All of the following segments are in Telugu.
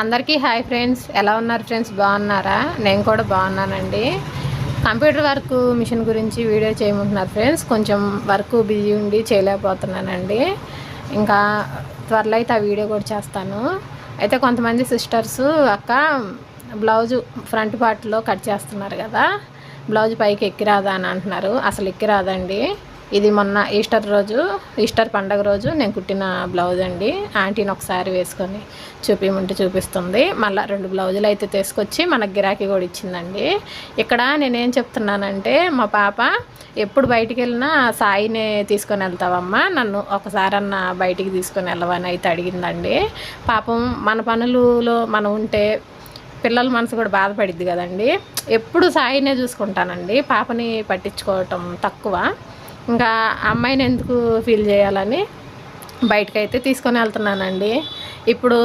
అందరికీ హాయ్ ఫ్రెండ్స్. ఎలా ఉన్నారు ఫ్రెండ్స్? బాగున్నారా? నేను కూడా బాగున్నానండి. కంప్యూటర్ వర్క్ మిషన్ గురించి వీడియో చేయమంటున్నారు ఫ్రెండ్స్. కొంచెం వర్క్ బిజీ ఉండి చేయలేకపోతున్నానండి. ఇంకా త్వరలో అయితే ఆ వీడియో కూడా చేస్తాను. అయితే కొంతమంది సిస్టర్స్ అక్క బ్లౌజు ఫ్రంట్ పార్ట్లో కట్ చేస్తున్నారు కదా. బ్లౌజ్ పైకి ఎక్కిరాదా అని అంటున్నారు. అసలు ఎక్కిరాదండి ఇది మొన్న ఈస్టర్ రోజు ఈస్టర్ పండగ రోజు నేను కుట్టిన బ్లౌజ్ అండి. ఆంటీని ఒకసారి వేసుకొని చూపిమంటే చూపిస్తుంది. మళ్ళీ రెండు బ్లౌజులు అయితే తీసుకొచ్చి మనకు గిరాకీ కూడా ఇచ్చిందండి. ఇక్కడ నేనేం చెప్తున్నానంటే మా పాప ఎప్పుడు బయటికి వెళ్ళినా సాయినే తీసుకొని వెళ్తావమ్మా నన్ను ఒకసారన్నా బయటికి తీసుకొని వెళ్ళవని అయితే అడిగిందండి. పాపం మన పనులలో మనం ఉంటే పిల్లల మనసు కూడా బాధపడిద్ది కదండి. ఎప్పుడు సాయినే చూసుకుంటానండి. పాపని పట్టించుకోవటం తక్కువ. ఇంకా అమ్మాయిని ఎందుకు ఫీల్ చేయాలని బయటకైతే తీసుకొని వెళ్తున్నానండి. ఇప్పుడు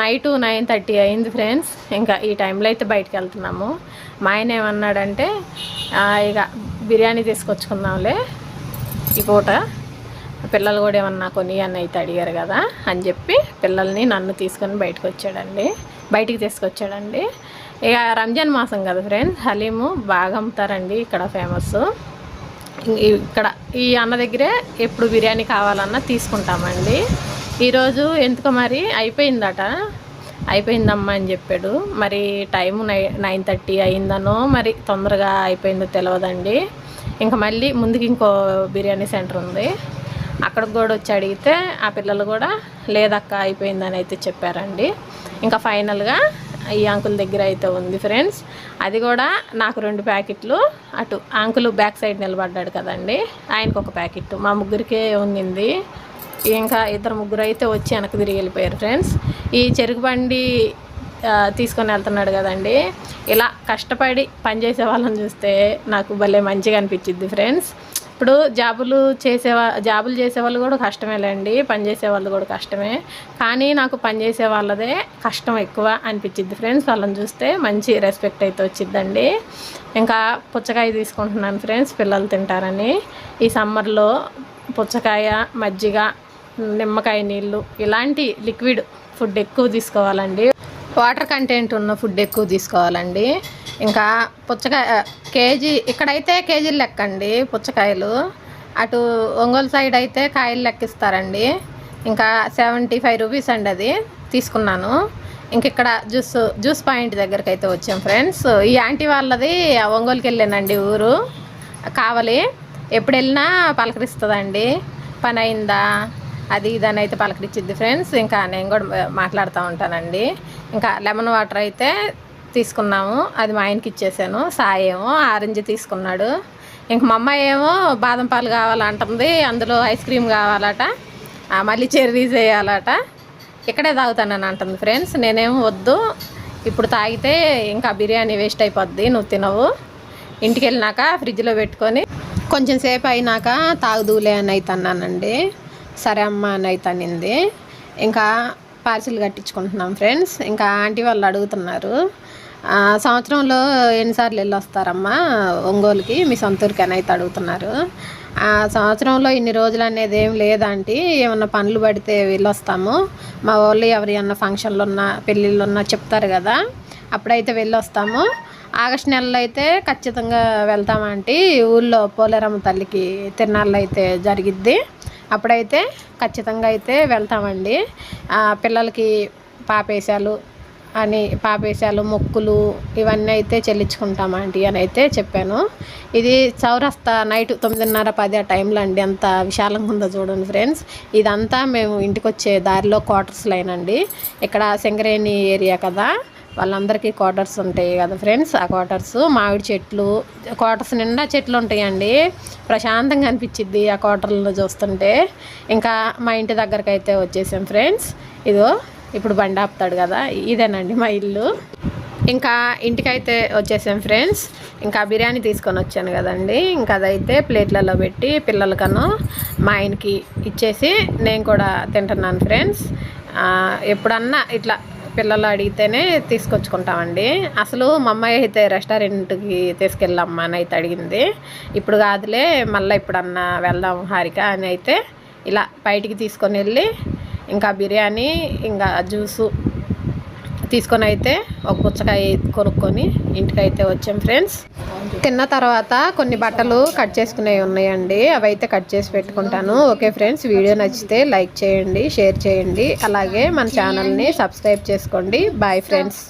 నైట్ నైన్ థర్టీ అయింది ఫ్రెండ్స్. ఇంకా ఈ టైంలో అయితే బయటకు వెళ్తున్నాము. మా ఆయన ఏమన్నాడంటే ఇక బిర్యానీ తీసుకొచ్చుకుందాంలే ఈ పూట పిల్లలు కూడా ఏమన్నా కొని అని అయితే అడిగారు కదా అని చెప్పి పిల్లల్ని నన్ను తీసుకొని బయటకు వచ్చాడండి. బయటికి తీసుకొచ్చాడండి. ఇక రంజాన్ మాసం కదా ఫ్రెండ్స్ హలీము బాగా అమ్ముతారండి ఇక్కడ ఫేమస్ ఇక్కడ ఈ అన్న దగ్గరే ఎప్పుడు బిర్యానీ కావాలన్నా తీసుకుంటామండి. ఈరోజు ఎందుకో మరి అయిపోయిందట. అయిపోయిందమ్మా అని చెప్పాడు. మరి టైం నై నైన్ థర్టీ అయిందనో మరి తొందరగా అయిపోయిందో తెలియదండి ఇంకా మళ్ళీ ముందుకి ఇంకో బిర్యానీ సెంటర్ ఉంది. అక్కడికి కూడా వచ్చి అడిగితే ఆ పిల్లలు కూడా లేదక్క అయిపోయిందని అయితే చెప్పారండి. ఇంకా ఫైనల్గా ఈ అంకుల్ దగ్గర అయితే ఉంది ఫ్రెండ్స్. అది కూడా నాకు రెండు ప్యాకెట్లు. అటు అంకుల్ బ్యాక్ సైడ్ నిలబడ్డాడు కదండి. ఆయనకు ఒక ప్యాకెట్. మా ముగ్గురికే ఉన్నింది. ఇంకా ఇద్దరు ముగ్గురు అయితే వచ్చి వెనక్కి తిరిగి వెళ్ళిపోయారు ఫ్రెండ్స్. ఈ చెరుకు బండి తీసుకొని వెళ్తున్నాడు కదండి. ఇలా కష్టపడి పనిచేసే వాళ్ళని చూస్తే నాకు భలే మంచిగా అనిపించింది ఫ్రెండ్స్. ఇప్పుడు జాబులు చేసేవా జాబులు చేసే వాళ్ళు కూడా కష్టమేలేండి పని చేసే వాళ్ళు కూడా కష్టమే. కానీ నాకు పని చేసే వాళ్ళదే కష్టం ఎక్కువ అనిపించింది ఫ్రెండ్స్. వాళ్ళని చూస్తే మంచి రెస్పెక్ట్ అయితే వచ్చిందండి ఇంకా పుచ్చకాయ తీసుకుంటున్నాను ఫ్రెండ్స్ పిల్లలు తింటారని. ఈ సమ్మర్లో పుచ్చకాయ మజ్జిగ నిమ్మకాయ నీళ్ళు ఇలాంటి లిక్విడ్ ఫుడ్ ఎక్కువ తీసుకోవాలండి. వాటర్ కంటెంట్ ఉన్న ఫుడ్ ఎక్కువ తీసుకోవాలండి. ఇంకా పుచ్చకాయ కేజీ ఇక్కడైతే కేజీలు లెక్క అండి పుచ్చకాయలు. అటు ఒంగోలు సైడ్ అయితే కాయలు లెక్కిస్తారండి. ఇంకా సెవెంటీ ఫైవ్ రూపీస్ అండి అది తీసుకున్నాను. ఇంక ఇక్కడ జ్యూస్ జ్యూస్ పాయింట్ దగ్గరికి అయితే వచ్చాం ఫ్రెండ్స్. ఈ ఆంటీ వాళ్ళది ఒంగోలుకి వెళ్ళానండి ఊరు కావాలి. ఎప్పుడు వెళ్ళినా పలకరిస్తుందండి. పని అయిందా? అది ఇదని అయితే పలకరించిద్ది ఫ్రెండ్స్. ఇంకా నేను కూడా మాట్లాడుతూ ఉంటానండి. ఇంకా లెమన్ వాటర్ అయితే తీసుకున్నాము. అది మా ఆయనకి ఇచ్చేసాను. సాయి ఏమో ఆరెంజ్ తీసుకున్నాడు. ఇంక మా అమ్మాయి ఏమో బాదం పాలు కావాలంటుంది. అందులో ఐస్ క్రీమ్ కావాలట. మళ్ళీ చెర్రీస్ వేయాలట. ఇక్కడే తాగుతానని అంటుంది ఫ్రెండ్స్. నేనేమో వద్దు. ఇప్పుడు తాగితే ఇంకా బిర్యానీ వేస్ట్ అయిపోద్ది. నువ్వు తినవు. ఇంటికి వెళ్ళినాక ఫ్రిడ్జ్లో పెట్టుకొని కొంచెం సేపు అయినాక తాగుదూలే అని అయితే అన్నానండి సరే అమ్మ అని అయితే అనింది ఇంకా పార్సిల్ కట్టించుకుంటున్నాం ఫ్రెండ్స్. ఇంకా ఆంటీ వాళ్ళు అడుగుతున్నారు. సంవత్సరంలో ఎన్నిసార్లు వెళ్ళి వస్తారమ్మా ఒంగోలుకి? మీ సొంత ఊరికి అని అయితే అడుగుతున్నారు. ఆ సంవత్సరంలో ఇన్ని రోజులు అనేది ఏం లేదంటే ఏమన్నా పనులు పడితే వెళ్ళొస్తాము. మా వాళ్ళు ఎవరి అన్న ఫంక్షన్లు ఉన్నా పెళ్ళిళ్ళు ఉన్నా చెప్తారు కదా. అప్పుడైతే వెళ్ళొస్తాము. ఆగస్ట్ నెలలో అయితే ఖచ్చితంగా వెళ్తామంటే ఊళ్ళో పోలేరమ్మ తల్లికి తిరునాళ్ళు అయితే జరిగిద్ది. అప్పుడైతే ఖచ్చితంగా అయితే వెళ్తామండి. పిల్లలకి పాపేశాలు అని పాపేశాలు మొక్కులు ఇవన్నీ అయితే చెల్లించుకుంటామండి అని అయితే చెప్పాను. ఇది చౌరస్తా నైట్ తొమ్మిదిన్నర పది ఆ టైంలో అండి అంత విశాలంగా ఉందో చూడండి ఫ్రెండ్స్. ఇదంతా మేము ఇంటికి వచ్చే దారిలో క్వార్టర్స్ లైన్ అండి. ఇక్కడ శంకరేణి ఏరియా కదా వాళ్ళందరికీ క్వార్టర్స్ ఉంటాయి కదా ఫ్రెండ్స్ ఆ క్వార్టర్స్. మామిడి చెట్లు క్వార్టర్స్ నిండా చెట్లు ఉంటాయండి. ప్రశాంతంగా అనిపించిద్ది ఆ క్వార్టర్లో చూస్తుంటే. ఇంకా మా ఇంటి దగ్గరకైతే వచ్చేసాం ఫ్రెండ్స్. ఇదో ఇప్పుడు బండి ఆపుతాడు కదా ఇదేనండి మా ఇల్లు. ఇంకా ఇంటికైతే వచ్చేసాం ఫ్రెండ్స్. ఇంకా బిర్యానీ తీసుకొని వచ్చాను కదండి. ఇంకా అదైతే ప్లేట్లలో పెట్టి పిల్లలకను మా ఆయనకి ఇచ్చేసి నేను కూడా తింటున్నాను ఫ్రెండ్స్. ఎప్పుడన్నా ఇట్లా పిల్లలు అడిగితేనే తీసుకొచ్చుకుంటామండి. అసలు మా అమ్మాయి అయితే రెస్టారెంట్కి తీసుకెళ్ళమ్మా అని అయితే అడిగింది. ఇప్పుడు కాదులే మళ్ళీ ఇప్పుడన్నా వెళ్దాం హారిక అని అయితే ఇలా బయటికి తీసుకొని వెళ్ళి ఇంకా బిర్యానీ ఇంకా జ్యూసు తీసుకొని అయితే ఒక పుచ్చకాయ కొనుక్కొని ఇంటికి అయితే వచ్చాం ఫ్రెండ్స్. తిన్న తర్వాత కొన్ని బట్టలు కట్ చేసుకునేవి ఉన్నాయండి. అవి అయితే కట్ చేసి పెట్టుకుంటాను. ఓకే ఫ్రెండ్స్ వీడియో నచ్చితే లైక్ చేయండి షేర్ చేయండి. అలాగే మన ఛానల్ని సబ్స్క్రైబ్ చేసుకోండి. Bye friends.